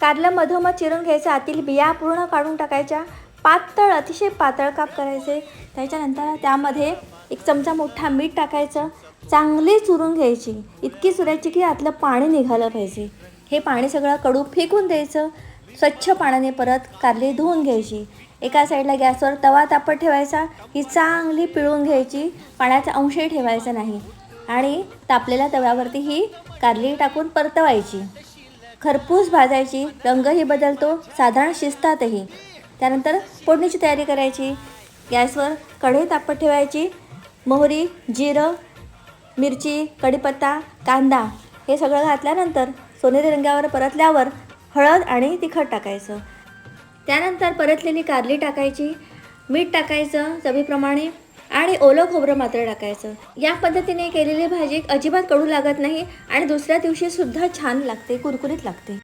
कारलं मधोमध चिरून घ्यायचं आतील बिया पूर्ण काढून टाकायच्या. पातळ अतिशय पातळ काप करायचे. त्याच्यानंतर त्यामध्ये एक चमचा मोठा मीठ टाकायचं. चांगली चुरून घ्यायची. इतकी चुरायची की आतलं पाणी निघालं पाहिजे. हे पाणी सगळं कडू फेकून द्यायचं. स्वच्छ पाण्याने परत कारली धुवून घ्यायची. एका साईडला गॅसवर तवा तापत ठेवायचा. ही चांगली पिळून घ्यायची. पाण्याचा अंशही ठेवायचा नाही. आणि तापलेल्या तव्यावरती ही कारली टाकून परतवायची. खरपूस भाजायची रंगही बदलतो साधारण शिजतातही. त्यानंतर फोडणीची तयारी करायची. गॅसवर कढई तापत ठेवायची. मोहरी जिरं मिरची कढीपत्ता कांदा हे सगळं घातल्यानंतर सोनेरी रंगावर परतल्यावर हळद आणि तिखट टाकायचं. त्यानंतर परतलेली कारली टाकायची. मीठ टाकायचं. चवीप्रमाणे आणि ओलं खोबरं मात्र टाकायचं. या पद्धतीने केलेली भाजी अजिबात कडू लागत नाही आणि दुसऱ्या दिवशी सुद्धा छान लागते कुरकुरीत लागते.